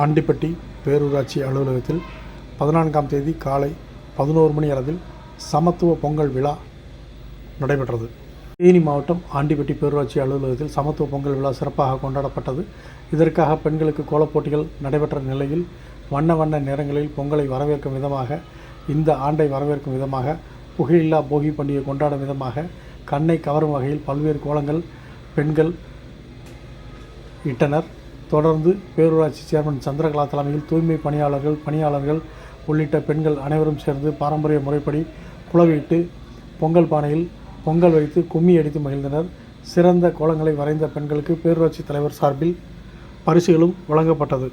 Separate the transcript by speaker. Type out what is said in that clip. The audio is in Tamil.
Speaker 1: ஆண்டிப்பட்டி பேரூராட்சி அலுவலகத்தில் பதினான்காம் தேதி காலை பதினோரு மணி அளவில் சமத்துவ பொங்கல் விழா நடைபெற்றது. தேனி மாவட்டம் ஆண்டிப்பட்டி பேரூராட்சி அலுவலகத்தில் சமத்துவ பொங்கல் விழா சிறப்பாக கொண்டாடப்பட்டது. இதற்காக பெண்களுக்கு கோலப் போட்டிகள் நடைபெற்ற நிலையில் வண்ண வண்ண நேரங்களில் பொங்கலை வரவேற்கும் விதமாக இந்த ஆண்டை வரவேற்கும் விதமாக புகையில்லா போகி பண்டிகை கொண்டாடும் விதமாக கண்ணை கவரும் வகையில் பல்வேறு கோலங்கள் பெண்கள் இட்டனர். தொடர்ந்து பேரூராட்சி சேர்மன் சந்திரகலா தலைமையில் தூய்மை பணியாளர்கள் பணியாளர்கள் உள்ளிட்ட பெண்கள் அனைவரும் சேர்ந்து பாரம்பரிய முறைப்படி குளவிட்டு பொங்கல் பானையில் பொங்கல் வைத்து கும்மி அடித்து மகிழ்ந்தனர். சிறந்த கோலங்களை வரைந்த பெண்களுக்கு பேரூராட்சி தலைவர் சார்பில் பரிசுகளும் வழங்கப்பட்டது.